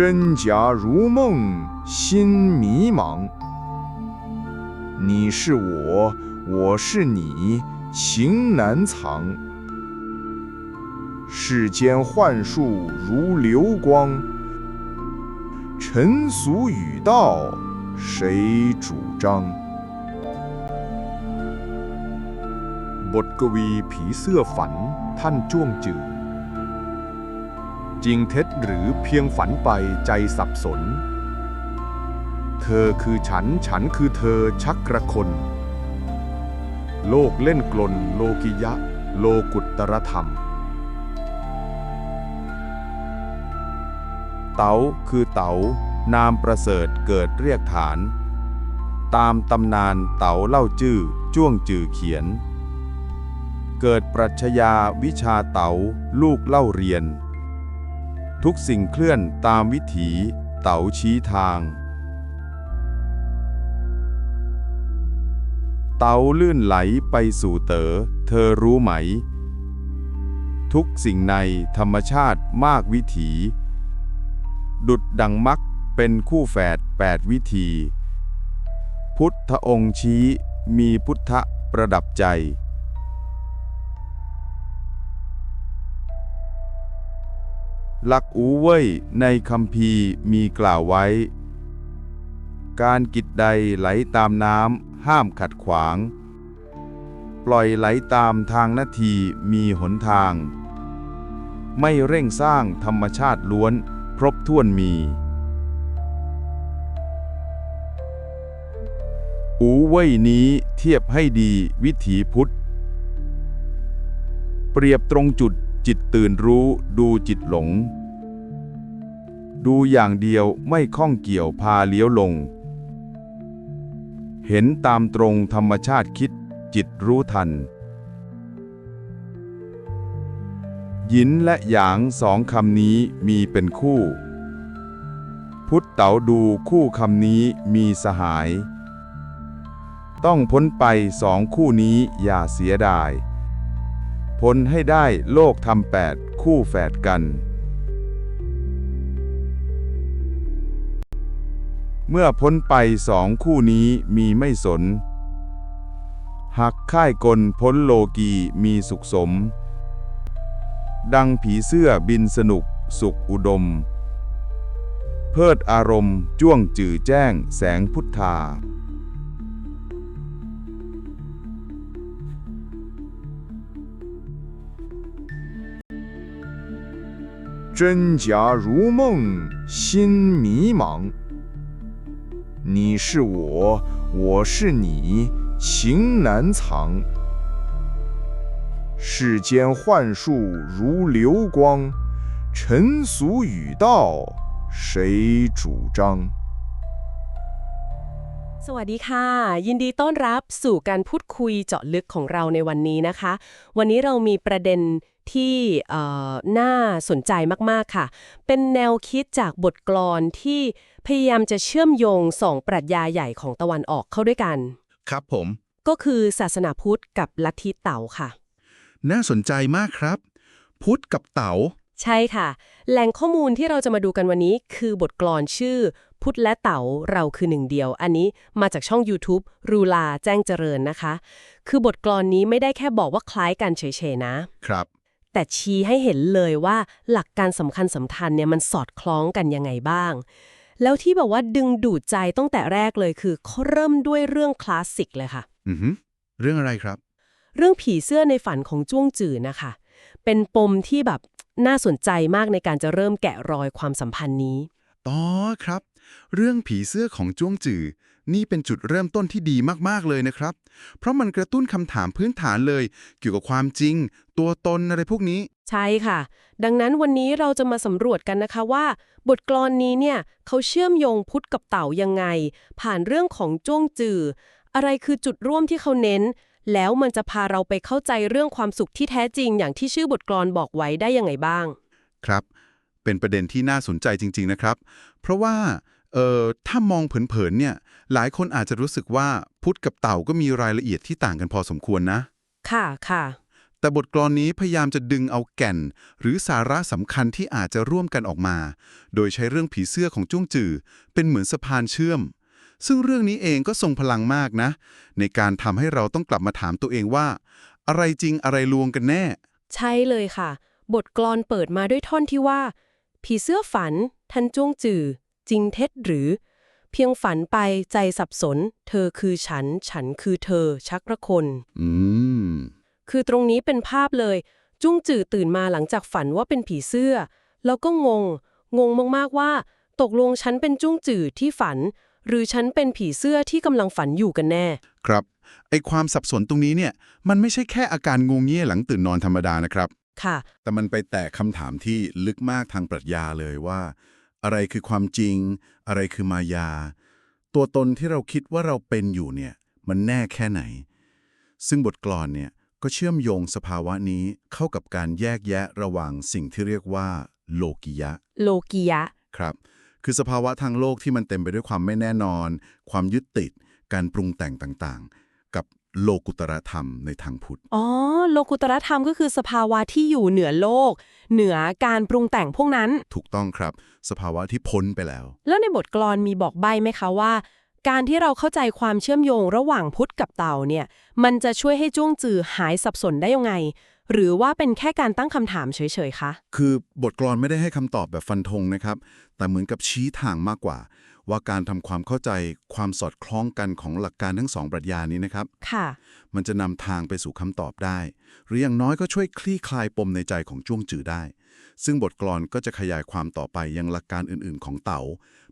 真假如梦，心迷茫。你是我，我是你，情难藏。世间幻术如流光，尘俗语道，谁主张？ บทกวีผีเสื้อฝันท่านจ้วงจือ จริงเท็จหรือเพียงฝันไปใจสับสน เธอคือฉันฉันคือเธอชักกระคน โลกเล่นกลนโลกิยะ โลกุตตรธรรม เต๋าคือเต๋านามประเสริฐเกิดเรียกฐาน ตามตำนานเต๋าเล่าจื้อจ้วงจือเขียน เกิดปรัชญาวิชาเต๋าลูกเล่าเรียน ทุกสิ่งเคลื่อนตามวิถี เต๋าชี้ทาง เต๋าลื่นไหลไปสู่เต๋อ เธอรู้ไหม ทุกสิ่งในธรรมชาติมากวิถี ดุดดังมักเป็นคู่แฝดแปดวิธี พุทธองค์ชี้มีพุทธประดับใจ ลักอูเว่ยในคำพีมีกล่าวไว้ การกิจใดไหลตามน้ำห้ามขัดขวาง ปล่อยไหลตามทางนาทีมีหนทาง ไม่เร่งสร้างธรรมชาติล้วนครบถ้วนมี อูเว่ยนี้เทียบให้ดีวิถีพุทธ เปรียบตรงจุดจิตตื่นรู้ดูจิตหลง ดูอย่างเดียวไม่ข้องเกี่ยวพาเลี้ยวลง เห็นตามตรงธรรมชาติคิดจิตรู้ทัน ยินและหยางสองคำนี้มีเป็นคู่ พุทธเต๋าดูคู่คำนี้มีสหาย ต้องพ้นไปสองคู่นี้อย่าเสียดาย พ้นให้ได้โลกทำแปดคู่แฝดกัน เมื่อพ้นไปสองคู่นี้มีไม่สน หักค่ายกลพ้นโลกีมีสุขสม ดังผีเสื้อบินสนุกสุขอุดม เพิดอารมณ์จ้วงจื่อแจ้งแสงพุทธา 真假如梦，心迷茫。 你是我，我是你，情难藏。世间幻术如流光，尘俗语道，谁主张？ สวัสดีค่ะ ยินดีต้อนรับสู่การพูดคุยเจาะลึกของเราในวันนี้นะคะ วันนี้เรามีประเด็นที่เอ่อน่าสนใจมากๆค่ะ เป็นแนวคิดจากบทกลอนที่ พยายามจะเชื่อมโยงสองปรัชญาใหญ่ของตะวันออกเข้าด้วยกัน ครับผม ก็คือศาสนาพุทธกับลัทธิเต๋าค่ะ น่าสนใจมากครับ พุทธกับเต๋า ใช่ค่ะ แหล่งข้อมูลที่เราจะมาดูกันวันนี้ คือบทกลอนชื่อ พุทธและเต๋าเราคือหนึ่งเดียว อันนี้มาจากช่อง YouTube รูลาแจ้งเจริญนะคะ คือบทกลอนนี้ไม่ได้แค่บอกว่าคล้ายกันเฉยๆนะครับแต่ชี้ให้เห็นเลยว่าหลักการสำคัญสำคัญเนี่ยมันสอดคล้องกันยังไงบ้าง แล้วที่แบบว่าดึงดูดใจตั้งแต่แรกเลยคือเขาเริ่มด้วยเรื่องคลาสสิกเลยค่ะ อือฮึเรื่องอะไรครับ เรื่องผีเสื้อในฝันของจ้วงจือนะคะ เป็นปมที่แบบน่าสนใจมากในการจะเริ่มแกะรอยความสัมพันธ์นี้ต่อครับ เรื่องผีเสื้อของจ้วงจือ นี่เป็นจุดเริ่มต้นที่ดีมากๆเลยนะครับ เพราะมันกระตุ้นคำถามพื้นฐานเลย เกี่ยวกับความจริง ตัวตนอะไรพวกนี้ ใช่ค่ะ ดังนั้นวันนี้เราจะมาสำรวจกันนะคะว่า บทกลอนนี้เนี่ยเขาเชื่อมโยงพุทธกับเต่ายังไง ผ่านเรื่องของจ้วงจือ อะไรคือจุดร่วมที่เขาเน้น แล้วมันจะพาเราไปเข้าใจเรื่องความสุขที่แท้จริง อย่างที่ชื่อบทกลอนบอกไว้ได้ยังไงบ้าง ครับ เป็นประเด็นที่น่าสนใจจริง ๆนะครับ เพราะว่าเอ่อถ้ามองเผินๆเนี่ย หลายคนอาจจะรู้สึกว่าพุทธกับเต่าก็มีรายละเอียดที่ต่างกันพอสมควรนะ ค่ะค่ะ แต่บทกลอนนี้พยายามจะดึงเอาแก่น หรือสาระสำคัญที่อาจจะร่วมกันออกมา โดยใช้เรื่องผีเสื้อของจ้วงจือ เป็นเหมือนสะพานเชื่อม ซึ่งเรื่องนี้เองก็ทรงพลังมากนะ ในการทำให้เราต้องกลับมาถามตัวเองว่า อะไรจริงอะไรลวงกันแน่ ใช่เลยค่ะ บทกลอนเปิดมาด้วยท่อนที่ว่า ผีเสื้อฝันท่านจ้วงจือ จริงเท็จหรือ เพียงฝันไปใจสับสน เธอคือฉัน ฉันคือเธอ ชักระคนอืมคือตรงนี้เป็นภาพเลย จุ้งจือตื่นมาหลังจากฝันว่าเป็นผีเสื้อ แล้วก็งง งงมากๆว่า ตกลงฉันเป็นจุ้งจือที่ฝัน หรือฉันเป็นผีเสื้อที่กำลังฝันอยู่กันแน่ ครับไอความสับสนตรงนี้เนี่ยมันไม่ใช่แค่อาการงงเงี้ยหลังตื่นนอนธรรมดานะครับ ค่ะ แต่มันไปแตะคำถามที่ลึกมากทางปรัชญาเลยว่า อะไรคือความจริง อะไรคือมายา ตัวตนที่เราคิดว่าเราเป็นอยู่เนี่ยมันแน่แค่ไหน ซึ่งบทกลอนเนี่ยก็เชื่อมโยงสภาวะนี้เข้ากับการแยกแยะระหว่างสิ่งที่เรียกว่า โลกิยะ โลกียะ ครับ คือสภาวะทางโลกที่มันเต็มไปด้วยความไม่แน่นอน ความยึดติด การปรุงแต่งต่างๆกับ โลกุตรธรรมในทางพุทธ อ๋อ โลกุตรธรรมก็คือสภาวะที่อยู่เหนือโลก เหนือการปรุงแต่งพวกนั้น ถูกต้องครับ สภาวะที่พ้นไปแล้ว แล้วในบทกลอนมีบอกใบไหมคะว่า การที่เราเข้าใจความเชื่อมโยงระหว่างพุทธกับเต่าเนี่ย มันจะช่วยให้จ้วงจือหายสับสนได้ยังไง หรือว่าเป็นแค่การตั้งคำถามเฉยๆ คะ คือบทกลอนไม่ได้ให้คำตอบแบบฟันธงนะครับ แต่เหมือนกับชี้ทางมากกว่าว่าการทำความเข้าใจความสอดคล้องกันของหลักการทั้งสองปรัชญานี้นะครับ ค่ะ มันจะนำทางไปสู่คำตอบได้ หรืออย่างน้อยก็ช่วยคลี่คลายปมในใจของจ้วงจือได้ ซึ่งบทกลอนก็จะขยายความต่อไปยังหลักการอื่นๆ ของเต๋า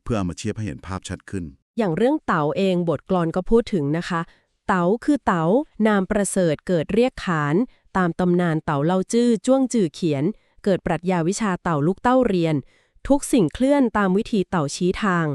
เพื่อเอามาเทียบให้เห็นภาพชัดขึ้น อย่างเรื่องเต๋าเองบทกลอนก็พูดถึงนะคะ เต๋าคือเต๋านามประเสริฐเกิดเรียกขาน ตามตำนานเต๋าเล่าจื้อจ้วงจือเขียน เกิดปรัชญาวิชาเต่าลูกเต้าเรียน ทุกสิ่งเคลื่อนตามวิธีเต่าชี้ทาง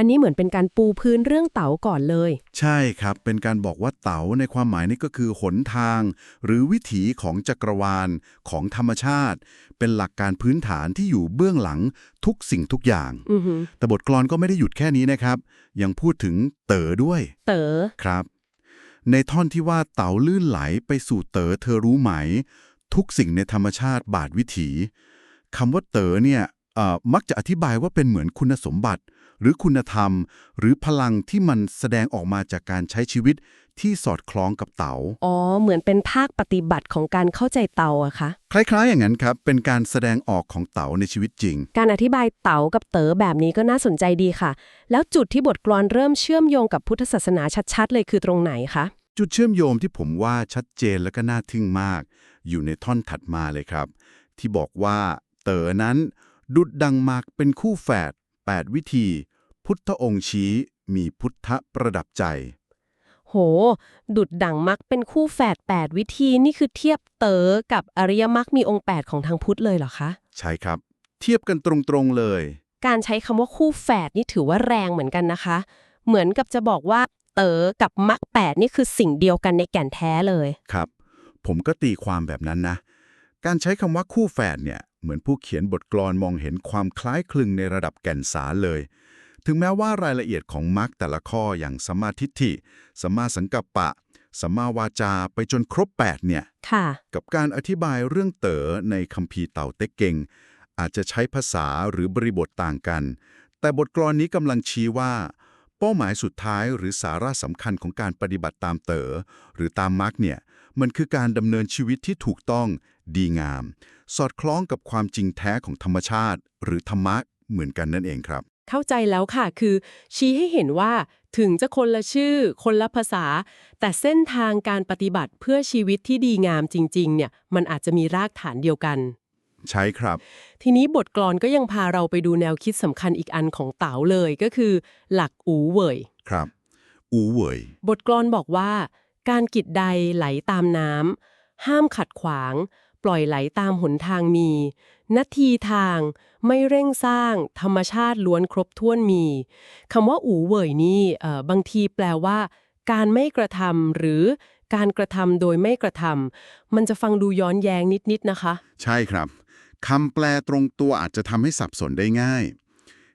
อันนี้เหมือนเป็นการปูพื้นเรื่องเต๋าก่อนเลย ใช่ครับ เป็นการบอกว่าเต๋าในความหมายนี้ก็คือหนทาง หรือวิถีของจักรวาล ของธรรมชาติ เป็นหลักการพื้นฐานที่อยู่เบื้องหลังทุกสิ่งทุกอย่างอือหือแต่บทกลอนก็ไม่ได้หยุดแค่นี้นะครับ ยังพูดถึงเต๋อด้วย เต๋อครับ ในท่อนที่ว่าเต๋าลื่นไหลไปสู่เต๋อเธอรู้ไหม ทุกสิ่งในธรรมชาติบาดวิถีคำว่าเต๋อเนี่ยเอ่อมักจะอธิบายว่าเป็นเหมือนคุณสมบัติ หรือคุณธรรม หรือพลังที่มันแสดงออกมาจากการใช้ชีวิตที่สอดคล้องกับเต๋าอ๋อ เหมือนเป็นภาคปฏิบัติของการเข้าใจเต๋าอะคะ คล้ายๆอย่างนั้นครับ เป็นการแสดงออกของเต๋าในชีวิตจริง การอธิบายเต๋ากับเต๋อแบบนี้ก็น่าสนใจดีค่ะ แล้วจุดที่บทกลอนเริ่มเชื่อมโยงกับพุทธศาสนาชัดๆ เลยคือตรงไหนคะ จุดเชื่อมโยงที่ผมว่าชัดเจนและก็น่าทึ่งมาก อยู่ในท่อนถัดมาเลยครับ ที่บอกว่าเต๋อนั้นดุดดังมากเป็นคู่แฝด 8 วิธี พุทธองค์ชี้มีพุทธประดับใจ โห ดุดดั่งมักเป็นคู่แฝด8 วิธีนี่คือเทียบเต๋อกับอริยมรรคมีองค์ 8 ของทางพุทธเลยเหรอคะ ใช่ครับ เทียบกันตรงๆเลย การใช้คำว่าคู่แฝดนี่ถือว่าแรงเหมือนกันนะคะ เหมือนกับจะบอกว่าเต๋อกับมรรคแปดนี่คือสิ่งเดียวกันในแก่นแท้เลย ครับ ผมก็ตีความแบบนั้นนะ การใช้คำว่าคู่แฝดเนี่ยเหมือนผู้เขียนบทกลอนมองเห็นความคล้ายคลึงในระดับแก่นสารเลย ถึงแม้ว่ารายละเอียดของมรรคแต่ละข้ออย่างสัมมาทิฏฐิสัมมาสังกัปปะสัมมาวาจาไปจนครบ 8 เนี่ยค่ะกับการอธิบายเรื่องเต๋อในคัมภีร์เต่าเต็กเก่งอาจจะใช้ภาษาหรือบริบทต่างกัน แต่บทกลอนนี้กำลังชี้ว่า เป้าหมายสุดท้ายหรือสาระสำคัญของการปฏิบัติตามเต๋อหรือตามมรรคเนี่ย มันคือการดำเนินชีวิตที่ถูกต้อง ดีงาม สอดคล้องกับความจริงแท้ของธรรมชาติ หรือธรรมะเหมือนกันนั่นเองครับ เข้าใจแล้วค่ะ คือ ชี้ให้เห็นว่าถึงจะคนละชื่อ คนละภาษา แต่เส้นทางการปฏิบัติเพื่อชีวิตที่ดีงามจริง ๆ เนี่ยมันอาจจะมีรากฐานเดียวกัน ใช่ครับ ทีนี้บทกลอนก็ยังพาเราไปดูแนวคิดสำคัญอีกอันของเต๋าเลยก็คือ หลักอูเหวยครับ อูเหวยบทกลอนบอกว่า การกิจใดไหลตามน้ำห้ามขัดขวาง ปล่อยไหลตามหนทางมีนาทีทางไม่เร่งสร้าง ธรรมชาติล้วนครบถ้วนมีคำว่าอูเหวยนี่เอ่อบางทีแปลว่า การไม่กระทำหรือการกระทำโดยไม่กระทำมันจะฟังดูย้อนแย้งนิดๆนะคะ ใช่ครับคำแปลตรงตัวอาจจะทำให้สับสนได้ง่าย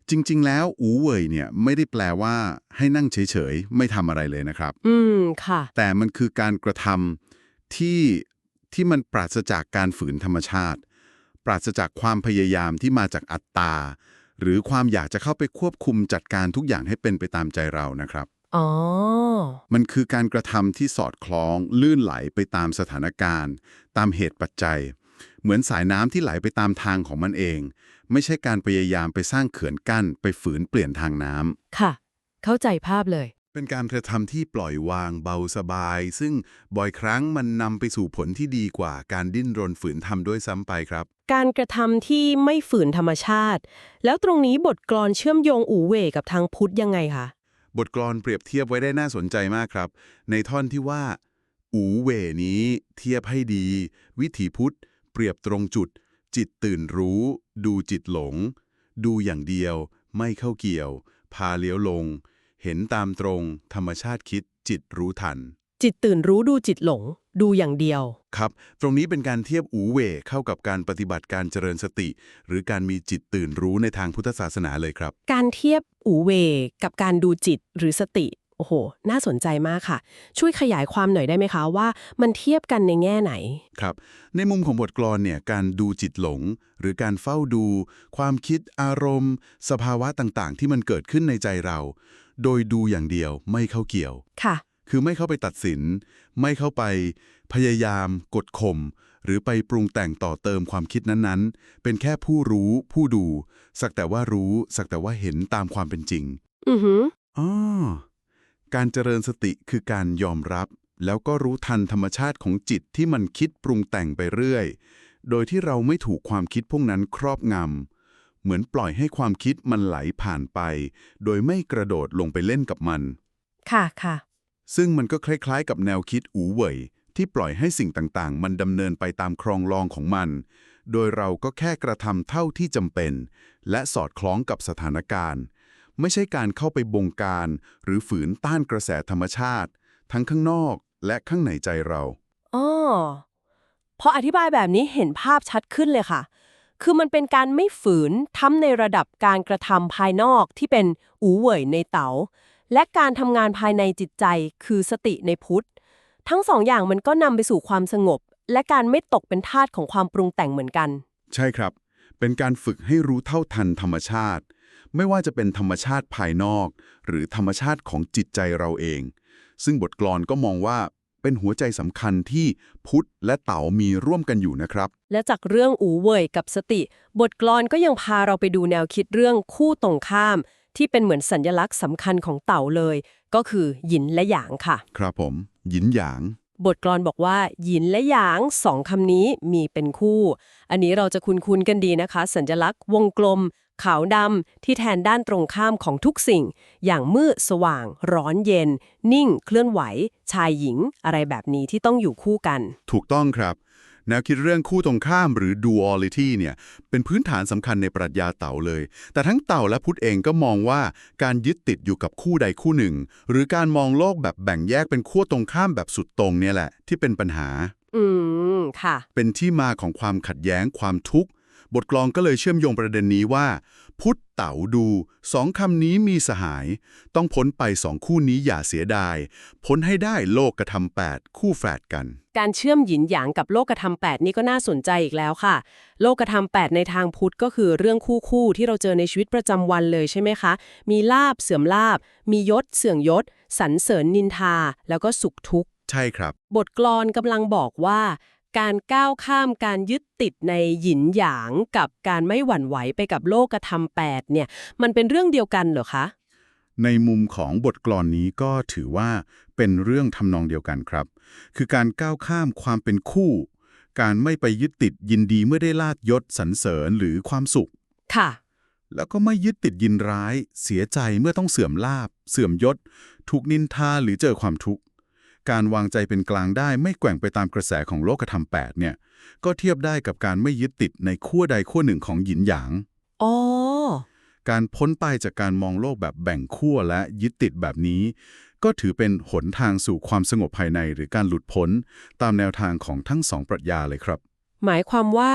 จริง ๆ แล้วอูเหวยเนี่ยไม่ได้แปลว่าให้นั่งเฉย ๆ ไม่ทำอะไรเลยนะครับ อืมค่ะ แต่มันคือการกระทำที่ ที่มันปราศจากการฝืนธรรมชาติ ปราศจากความพยายามที่มาจากอัตตา หรือความอยากจะเข้าไปควบคุมจัดการทุกอย่างให้เป็นไปตามใจเรานะครับ อ๋อ มันคือการกระทำที่สอดคล้องลื่นไหลไปตามสถานการณ์ ตามเหตุปัจจัย เหมือนสายน้ำที่ไหลไปตามทางของมันเอง ไม่ใช่การพยายามไปสร้างเขื่อนกั้น ไปฝืนเปลี่ยนทางน้ำค่ะ เข้าใจภาพเลย เป็นการกระทำที่ปล่อยวางเบาสบาย ซึ่งบ่อยครั้งมันนำไปสู่ผลที่ดีกว่าการดิ้นรนฝืนทำด้วยซ้ำไปครับ การกระทำที่ไม่ฝืนธรรมชาติ แล้วตรงนี้บทกลอนเชื่อมโยงอู่เว่กับทางพุทธยังไงคะ บทกลอนเปรียบเทียบไว้ได้น่าสนใจมากครับ ในท่อนที่ว่า อูเวนี้ เทียบให้ดี วิถีพุทธ เปรียบตรงจุด จิตตื่นรู้ ดูจิตหลง ดูอย่างเดียว ไม่เข้าเกี่ยว พาเลี้ยวลง เห็นตามตรงธรรมชาติคิดจิตรู้ทัน จิตตื่นรู้ดูจิตหลง ดูอย่างเดียว ครับ ตรงนี้เป็นการเทียบอูเวเข้ากับการปฏิบัติการเจริญสติ หรือการมีจิตตื่นรู้ในทางพุทธศาสนาเลยครับ การเทียบอู่เว่กับการดูจิตหรือสติ โอ้โห น่าสนใจมากค่ะ ช่วยขยายความหน่อยได้ไหมคะว่ามันเทียบกันในแง่ไหน ครับ ในมุมของบทกลอนเนี่ยการดูจิตหลง หรือการเฝ้าดู ความคิดอารมณ์ สภาวะต่างๆ ที่มันเกิดขึ้นในใจเรา โดยดูอย่างเดียวไม่เข้าเกี่ยว ค่ะ คือไม่เข้าไปตัดสิน ไม่เข้าไป พยายาม กดข่มหรือไปปรุงแต่งต่อเติมความคิดนั้นๆ เป็นแค่ผู้รู้ ผู้ดู สักแต่ว่ารู้ สักแต่ว่าเห็นตามความเป็นจริง อือหืออ๋อการเจริญสติคือการยอมรับ แล้วก็รู้ทันธรรมชาติของจิตที่มันคิดปรุงแต่งไปเรื่อย โดยที่เราไม่ถูกความคิดพวกนั้นครอบงำ เหมือนปล่อยให้ความคิดมันไหลผ่านไป โดยไม่กระโดดลงไปเล่นกับมัน ค่ะค่ะ ซึ่งมันก็คล้ายๆ กับแนวคิดอูเหวยที่ปล่อยให้สิ่งต่างๆ มันดำเนินไปตามครองลองของมัน โดยเราก็แค่กระทำเท่าที่จำเป็น และสอดคล้องกับสถานการณ์ ไม่ใช่การเข้าไปบงการ หรือฝืนต้านกระแสธรรมชาติ ทั้งข้างนอกและข้างในใจเราอ๋อพออธิบายแบบนี้เห็นภาพชัดขึ้นเลยค่ะ คือมันเป็นการไม่ฝืนทำในระดับการกระทำภายนอกที่เป็นอูเหวยในเต๋าและการทำงานภายในจิตใจคือสติในพุทธ ทั้งสองอย่างมันก็นำไปสู่ความสงบ และการไม่ตกเป็นทาสของความปรุงแต่งเหมือนกัน ใช่ครับ เป็นการฝึกให้รู้เท่าทันธรรมชาติ ไม่ว่าจะเป็นธรรมชาติภายนอก หรือธรรมชาติของจิตใจเราเอง ซึ่งบทกลอนก็มองว่า เป็นหัวใจสำคัญที่พุทธและเต๋ามีร่วมกันอยู่นะครับ และจากเรื่องอูเว่ยกับสติ บทกลอนก็ยังพาเราไปดูแนวคิดเรื่องคู่ตรงข้าม ที่เป็นเหมือนสัญลักษณ์สำคัญของเต่าเลย ก็คือหยินและหยางค่ะ ครับผมหยินหยาง บทกลอนบอกว่าหยินและหยางสองคำนี้มีเป็นคู่ อันนี้เราจะคุ้นๆกันดีนะคะ สัญลักษณ์วงกลม ขาวดำที่แทนด้านตรงข้ามของทุกสิ่ง อย่างมืดสว่าง ร้อนเย็น นิ่ง เคลื่อนไหว ชายหญิง อะไรแบบนี้ที่ต้องอยู่คู่กัน ถูกต้องครับ แนวคิดเรื่องคู่ตรงข้ามหรือ duality เนี่ยเป็นพื้นฐานสำคัญในปรัชญาเต่าเลย แต่ทั้งเต่าและพุทธเองก็มองว่าการยึดติดอยู่กับคู่ใดคู่หนึ่ง หรือการมองโลกแบบแบ่งแยกเป็นขั้วตรงข้ามแบบสุดตรงเนี่ยแหละที่เป็นปัญหา อืมค่ะ เป็นที่มาของความขัดแย้งความทุกข์ บทกลองก็เลยเชื่อมโยงประเด็นนี้ว่า พุทธเต๋าดูสองคำนี้มีสหาย ต้องพ้นไปสองคู่นี้อย่าเสียดาย พ้นให้ได้โลกกระทำแปดคู่แฝดกัน การเชื่อมหยินหยางกับโลกธรรมแปดนี่ก็น่าสนใจอีกแล้วค่ะ โลกธรรมแปดในทางพุทธก็คือเรื่องคู่คู่ๆที่เราเจอในชีวิตประจำวันเลยใช่ไหมคะ มีลาบเสื่อมลาบ มียศเสื่องยศสรรเสริญนินทา แล้วก็สุขทุกข์ใช่ครับ บทกลอนกำลังบอกว่า การก้าวข้ามการยึดติดในหยินหยางกับการไม่หวั่นไหวไปกับโลกธรรมแปดเนี่ย มันเป็นเรื่องเดียวกันเหรอคะ ในมุมของบทกลอนนี้ก็ถือว่าเป็นเรื่องทำนองเดียวกันครับ คือการก้าวข้ามความเป็นคู่ การไม่ไปยึดติดยินดีเมื่อได้ลาดยศสรรเสริญหรือความสุข ค่ะ แล้วก็ไม่ยึดติดยินร้าย เสียใจเมื่อต้องเสื่อมลาบ เสื่อมยศ ถูกนินทาหรือเจอความทุกข์ การวางใจเป็นกลางได้ไม่แกว่งไปตามกระแสของโลกธรรมแปดเนี่ย ก็เทียบได้กับการไม่ยึดติดในขั้วใดขั้วหนึ่งของหยินหยาง อ๋อ การพ้นไปจากการมองโลกแบบแบ่งขั้วและยึดติดแบบนี้ ก็ถือเป็นหนทางสู่ความสงบภายในหรือการหลุดพ้น ตามแนวทางของทั้งสองปรัชญาเลยครับ หมายความว่า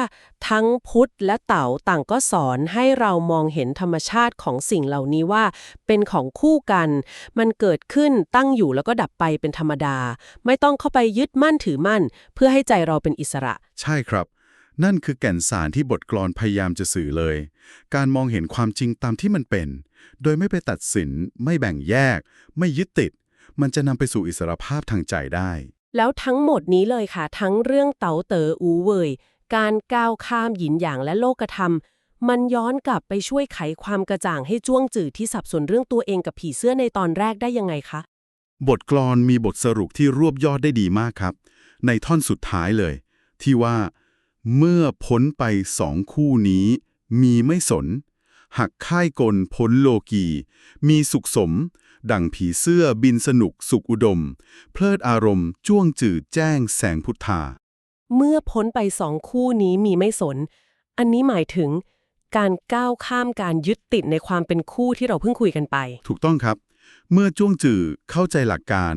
ทั้งพุทธและเต๋าต่างก็สอนให้เรามองเห็นธรรมชาติของสิ่งเหล่านี้ว่า เป็นของคู่กัน มันเกิดขึ้นตั้งอยู่แล้วก็ดับไปเป็นธรรมดา ไม่ต้องเข้าไปยึดมั่นถือมั่น เพื่อให้ใจเราเป็นอิสระ ใช่ครับ นั่นคือแก่นสารที่บทกลอนพยายามจะสื่อเลย การมองเห็นความจริงตามที่มันเป็น โดยไม่ไปตัดสิน ไม่แบ่งแยก ไม่ยึดติด มันจะนำไปสู่อิสรภาพทางใจได้ แล้วทั้งหมดนี้เลยค่ะ ทั้งเรื่องเต๋าเต๋ออูเวยการก้าวข้ามหยินหยางและโลกธรรม มันย้อนกลับไปช่วยไขความกระจ่างให้จ้วงจืดที่สับสนเรื่องตัวเองกับผีเสื้อในตอนแรกได้ยังไงคะ บทกลอนมีบทสรุปที่รวบยอดได้ดีมากครับ ในท่อนสุดท้ายเลย ที่ว่า เมื่อพ้นไปสองคู่นี้ มีไม่สน หักค่ายกลพ้นโลกี มีสุขสม ดั่งผีเสื้อบินสนุกสุขอุดม เพลิดอารมณ์จ้วงจืดแจ้งแสงพุทธา เมื่อพ้นไปสองคู่นี้มีไม่สน อันนี้หมายถึง การก้าวข้ามการยึดติดในความเป็นคู่ที่เราเพิ่งคุยกันไป ถูกต้องครับ เมื่อจ้วงจือเข้าใจหลักการ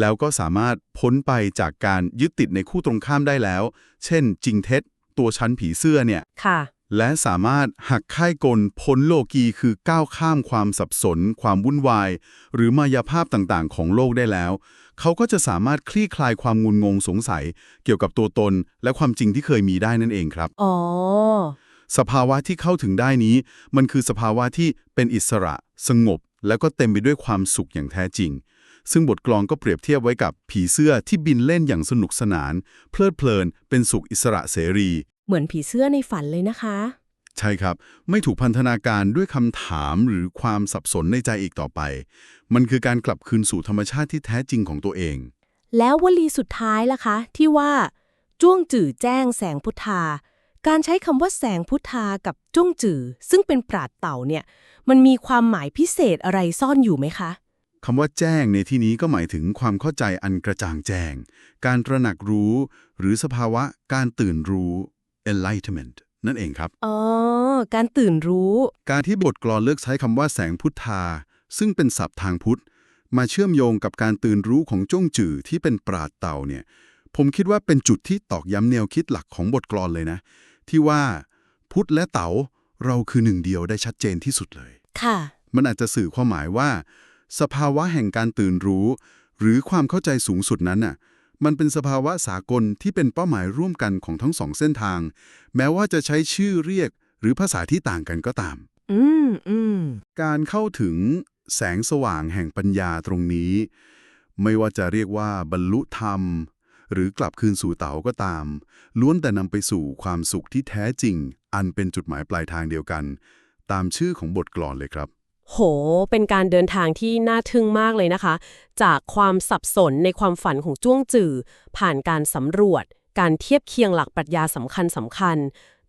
แล้วก็สามารถพ้นไปจากการยึดติดในคู่ตรงข้ามได้แล้ว เช่น จริงเท็จ ตัวชั้นผีเสื้อเนี่ย ค่ะ และสามารถหักค่ายกลพ้นโลกีคือก้าวข้ามความสับสน ความวุ่นวาย หรือมายาภาพต่างๆ ของโลกได้แล้ว เขาก็จะสามารถคลี่คลายความงุนงงสงสัย เกี่ยวกับตัวตน และความจริงที่เคยมีได้นั่นเองครับ อ๋อ สภาวะที่เข้าถึงได้นี้ มันคือสภาวะที่เป็นอิสระ สงบ แล้วก็เต็มไปด้วยความสุขอย่างแท้จริง ซึ่งบทกลอนก็เปรียบเทียบไว้กับผีเสื้อที่บินเล่นอย่างสนุกสนาน เพลิดเพลิน เป็นสุขอิสระเสรี เหมือนผีเสื้อในฝันเลยนะคะ ใช่ครับ ไม่ถูกพันธนาการด้วยคำถามหรือความสับสนในใจอีกต่อไป มันคือการกลับคืนสู่ธรรมชาติที่แท้จริงของตัวเอง แล้ววลีสุดท้ายล่ะคะ ที่ว่า จ้วงจื่อแจ้งแสงพุทธา การใช้คำว่าแสงพุทธากับจ้วงจื่อ ซึ่งเป็นปราดเต่าเนี่ย มันมีความหมายพิเศษอะไรซ่อนอยู่ไหมคะคำว่าแจ้งในที่นี้ก็หมายถึงความเข้าใจอันกระจ่างแจ้ง การตระหนักรู้ หรือสภาวะการตื่นรู้ enlightenment นั่นเองครับ อ๋อ การตื่นรู้ การที่บทกลอนเลือกใช้คำว่าแสงพุทธา ซึ่งเป็นศัพท์ทางพุทธ มาเชื่อมโยงกับการตื่นรู้ของจ้งจื่อที่เป็นปราดเต่าเนี่ย ผมคิดว่าเป็นจุดที่ตอกย้ำแนวคิดหลักของบทกลอนเลยนะ ที่ว่าพุทธและเต๋าเราคือหนึ่งเดียวได้ชัดเจนที่สุดเลย ค่ะ มันอาจจะสื่อความหมายว่า สภาวะแห่งการตื่นรู้ หรือความเข้าใจสูงสุดนั้นน่ะ มันเป็นสภาวะสากลที่เป็นเป้าหมายร่วมกันของทั้งสองเส้นทาง แม้ว่าจะใช้ชื่อเรียกหรือภาษาที่ต่างกันก็ตาม อืมอืมการเข้าถึงแสงสว่างแห่งปัญญาตรงนี้ ไม่ว่าจะเรียกว่าบรรลุธรรม หรือกลับคืนสู่เต๋าก็ตาม ล้วนแต่นำไปสู่ความสุขที่แท้จริง อันเป็นจุดหมายปลายทางเดียวกัน ตามชื่อของบทกลอนเลยครับ โห เป็นการเดินทางที่น่าทึ่งมากเลยนะคะ จากความสับสนในความฝันของจ้วงจือผ่านการสำรวจ การเทียบเคียงหลักปรัชญาสำคัญสำคัญ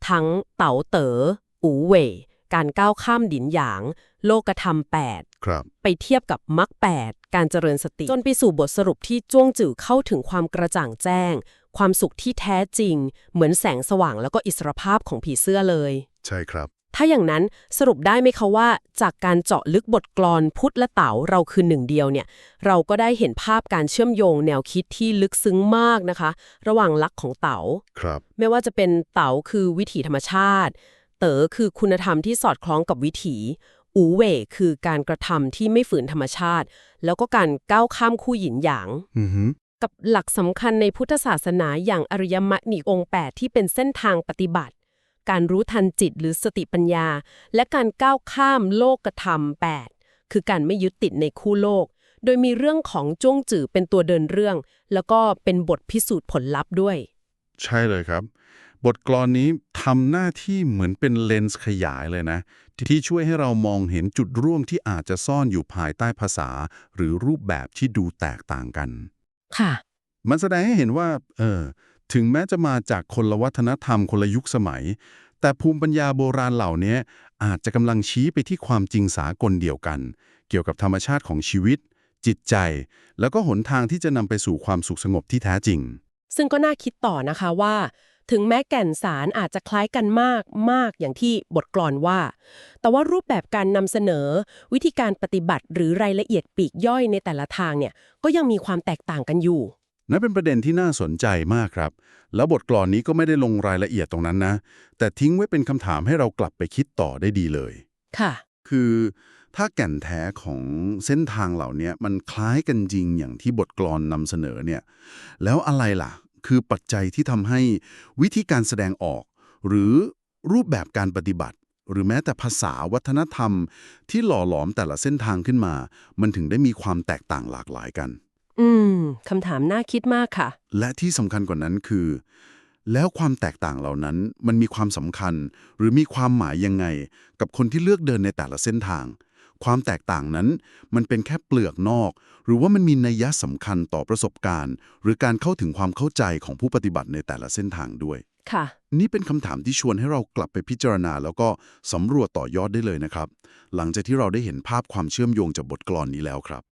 ทั้งเต๋าเต๋อ อูเหว่ยการก้าวข้ามดินหยาง โลกธรรม 8 ครับ ไปเทียบกับมรรคแปดการเจริญสติ จนไปสู่บทสรุปที่จ้วงจือเข้าถึงความกระจ่างแจ้ง ความสุขที่แท้จริง เหมือนแสงสว่างแล้วก็อิสรภาพของผีเสื้อเลย ใช่ครับ ถ้าอย่างนั้นสรุปได้ไหมคะว่า จากการเจาะลึกบทกลอนพุทธและเต๋าเราคือหนึ่งเดียวเนี่ยเราก็ได้เห็นภาพการเชื่อมโยงแนวคิดที่ลึกซึ้งมากนะคะ ระหว่างลักษณ์ของเต๋าครับ ไม่ว่าจะเป็นเต๋าคือวิถีธรรมชาติ เต๋อคือคุณธรรมที่สอดคล้องกับวิถีอูเหว่ยคือการกระทำที่ไม่ฝืนธรรมชาติ แล้วก็การก้าวข้ามคู่หยินหยางอือฮึกับหลักสำคัญในพุทธศาสนาอย่างอริยมรรคมีองค์ 8 ที่เป็นเส้นทางปฏิบัติ การรู้ทันจิตหรือสติปัญญา และการก้าวข้ามโลกธรรม 8 คือการไม่ยึดติดในคู่โลก โดยมีเรื่องของจ้วงจื่อเป็นตัวเดินเรื่อง แล้วก็เป็นบทพิสูจน์ผลลัพธ์ด้วย ใช่เลยครับ บทกลอนนี้ทำหน้าที่เหมือนเป็นเลนส์ขยายเลยนะ ที่ช่วยให้เรามองเห็นจุดร่วมที่อาจจะซ่อนอยู่ภายใต้ภาษา หรือรูปแบบที่ดูแตกต่างกัน ค่ะ มันแสดงให้เห็นว่า เออ ถึงแม้จะมาจากคนละวัฒนธรรมคนละยุคสมัย แต่ภูมิปัญญาโบราณเหล่านี้อาจจะกำลังชี้ไปที่ความจริงสากลเดียวกัน เกี่ยวกับธรรมชาติของชีวิต จิตใจ แล้วก็หนทางที่จะนำไปสู่ความสุขสงบที่แท้จริง ซึ่งก็น่าคิดต่อนะคะว่า ถึงแม้แก่นสารอาจจะคล้ายกันมากมากอย่างที่บทกลอนว่า แต่ว่ารูปแบบการนำเสนอ วิธีการปฏิบัติหรือรายละเอียดปีกย่อยในแต่ละทางเนี่ยก็ยังมีความแตกต่างกันอยู่ นั่นเป็นประเด็นที่น่าสนใจมากครับ แล้วบทกลอนนี้ก็ไม่ได้ลงรายละเอียดตรงนั้นนะ แต่ทิ้งไว้เป็นคำถามให้เรากลับไปคิดต่อได้ดีเลย ค่ะ คือถ้าแก่นแท้ของเส้นทางเหล่านี้มันคล้ายกันจริงอย่างที่บทกลอนนำเสนอเนี่ย แล้วอะไรล่ะ คือปัจจัยที่ทำให้วิธีการแสดงออก หรือรูปแบบการปฏิบัติ หรือแม้แต่ภาษาวัฒนธรรม ที่หล่อหลอมแต่ละเส้นทางขึ้นมา มันถึงได้มีความแตกต่างหลากหลายกัน อืมคำถามน่าคิดมากค่ะ และที่สำคัญกว่านั้นคือ แล้วความแตกต่างเหล่านั้นมันมีความสำคัญ หรือมีความหมายยังไง กับคนที่เลือกเดินในแต่ละเส้นทาง ความแตกต่างนั้น มันเป็นแค่เปลือกนอก หรือว่ามันมีนัยยะสำคัญต่อประสบการณ์ หรือการเข้าถึงความเข้าใจของผู้ปฏิบัติในแต่ละเส้นทางด้วย ค่ะ นี่เป็นคำถามที่ชวนให้เรากลับไปพิจารณา แล้วก็สำรวจต่อยอดได้เลยนะครับ หลังจากที่เราได้เห็นภาพความเชื่อมโยงจากบทกลอนนี้แล้วครับ